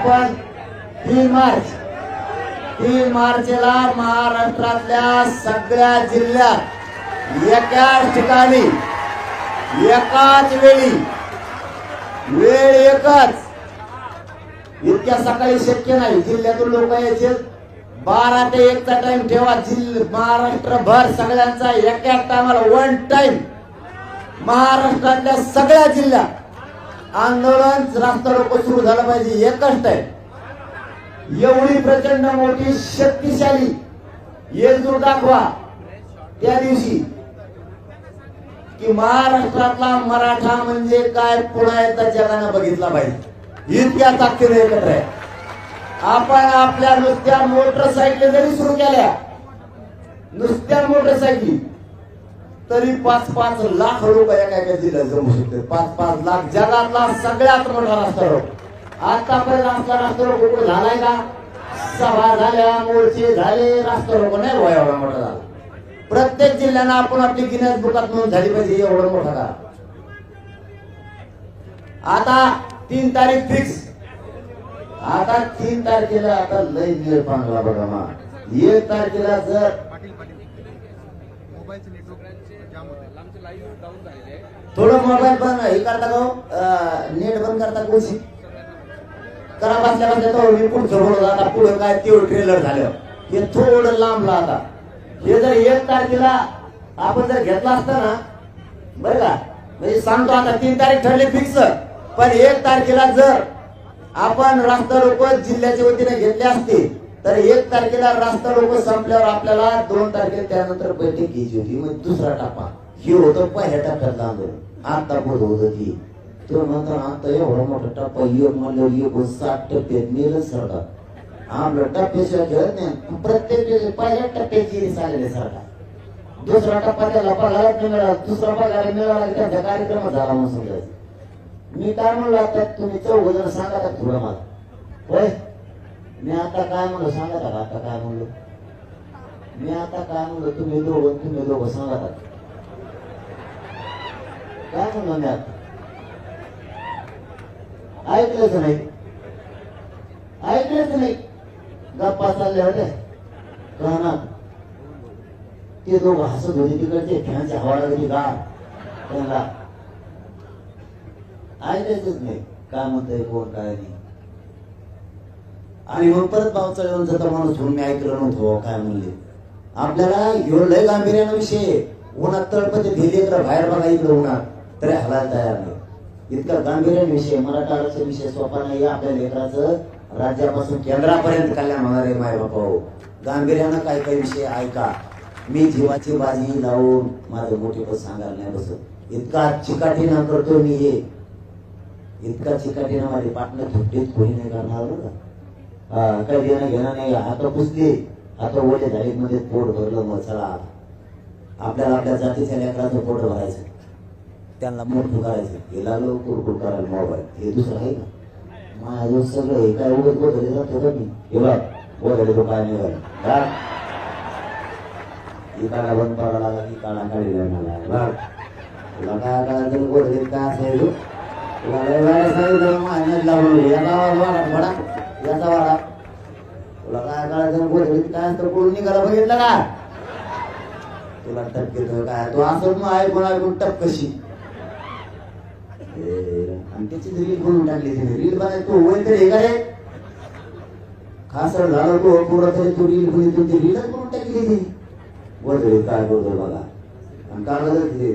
आपण तीन मार्च तीन मार्चला महाराष्ट्रातल्या सगळ्या जिल्ह्यात एकाच ठिकाणी एकाच वेळी वेळ एकच. इतक्या सकाळी शक्य नाही जिल्ह्यातून लोक यायचे. बारा ते एकचा टाइम ठेवा. जिल्ह महाराष्ट्रभर सगळ्यांचा एकाच टायमाला वन टाइम महाराष्ट्रातल्या सगळ्या जिल्ह्यात. आंदोलन रास्ता रोको सुरू झालं पाहिजे. एकच आहे. एवढी प्रचंड मोठी शक्तिशाली एकजूट दाखवा. त्या दिवशी की महाराष्ट्रातला मराठा म्हणजे काय पुन्हा एकदा जगानं बघितला पाहिजे. इतक्या ताकदीने एकत्र आहे. आपण आपल्या नुसत्या मोटरसायकल जरी सुरू केल्या नुसत्या मोटरसायकली तरी पाच पाच लाख रुपये काय काय जिल्ह्यात जमू शकते. पाच पाच लाख जगातला सगळ्यात मोठा रास्ता रोग आतापर्यंत आमचा रास्ता रोग कुठे झालाय का? सभा झाल्या मोर्चे झाले रास्ता रोग नाही बुवा एवढा मोठा झाला. प्रत्येक जिल्ह्यानं आपण आपली गिन्यास बुकात नोंद झाली पाहिजे एवढं मोठा झाला आता तीन तारीख फिक्स आता तीन तारखेला आता लय वेळ पांगला बघा मा. एक तारखेला जर थोडं मोबाईल पण हे करता का हो? नेट बंद करता कोशी करा बसल्या बसल्या. तो मी पुढचं बोलत आता पुढं काय तेवढं ट्रेलर झालं. हे थोडं लांबलं आता हे जर एक तारखेला आपण जर घेतला असता ना बरं का? म्हणजे सांगतो आता तीन तारीख ठरली फिक्स पण एक तारखेला जर आपण रास्ता रोप जिल्ह्याच्या वतीने घेतले असते तर एक तारखेला रास्ता लोक संपल्यावर आपल्याला दोन तारखेला त्यानंतर बैठक घ्यायची होती. मग दुसरा टप्पा हे होतं पहिल्या टप्प्यातलं आंदोलन. आता बोध होतं ती तो नंतर आता एवढा मोठा टप्पा योग म्हणल्यावर योग सात टप्पे नेलं सरकार. आपलं टप्प्याशिवाय खेळत नाही. प्रत्येक पहिल्या टप्प्याची चालले सरकार. दुसरा टप्पा त्याला पगार मिळाला. दुसरा पगार मिळाला. की त्यांचा कार्यक्रम झाला म्हणून समजायचं. मी काय म्हणलो आता? तुम्ही चौघ जण सांगा का थोडं मला. होय? मी आता काय म्हणलं? सांगा का आता काय म्हणलो? मी आता काय म्हणलो? तुम्ही दोघं तुम्ही दोघं सांगा का काय म्हणलो मी आता? ऐकलंच नाही. ऐकलंच नाही. गप्पा चालल्या होत्या. कहना ते दोघं हसत होते तिकडचे फॅनच्या हवाला कधी गार. त्यांना. ऐकायचंच नाही. काय म्हणतंय कोण काय नाही. आणि मग परत पावसाळ्यावर जाता माणूस म्हणून मी ऐकलं नव्हतो काय म्हणले? आपल्याला एवढं लय गांभीर्यानं विषय उन्हात तळपते धिले तर बाहेर बघा इकडे उन्हात. तरी हलायला तयार नाही. इतका गांभीर्याने विषय मराठा आरक्षण विषय सोपा नाही आपल्या लेकराचं राज्यापासून केंद्रापर्यंत कल्याण होणार आहे माय बापा हो. गांभीर्यानं काय काय विषय ऐका. मी जीवाची बाजी लावून माझं मोठेपण सांगायला नाही बसत. इतका चिकाटीनं करतो मी हे. इतका चिकाटीनं माझे पाटणं थुट्टीत कोणी नाही करणार बरं. काही देणं घेणं नाही हात पुसली. हात ओले झाले मध्ये पोट भरलं मग चला. आपल्याला आपल्या जातीच्या लेकराचं पोट भरायचं. त्यांना मोठं करायचं. हे लागलं कुरकुर करायला मोबाईल. हे दुसरं आहे का? माझं सगळं हे काय उगत बोधले जात होतं मी? हे बघ बोधले तो काय नाही का ही काढा बंद पडायला लागला की काढा काढी लागला. बघ. तुला काय करायचं बोधले काय असायचं? तुला सांगितलं माहिती लावून या गावाला वाडा याचा वाडा. तुला काय करायचं? बोधले काय तर कोण निघाला बघितलं का? तुला टप घेतो काय? तू असं मग ऐकून ऐकून टप कशी आणि त्याची रील बनवून टाकली तिने. रील बनाय तू होईल तरी हे काय? खास झालं तो पुरा तरी तू रील बनवली तुमची रीलच बनवून टाकली ती बोल काय बोलतो बघा. आणि काढलं तरी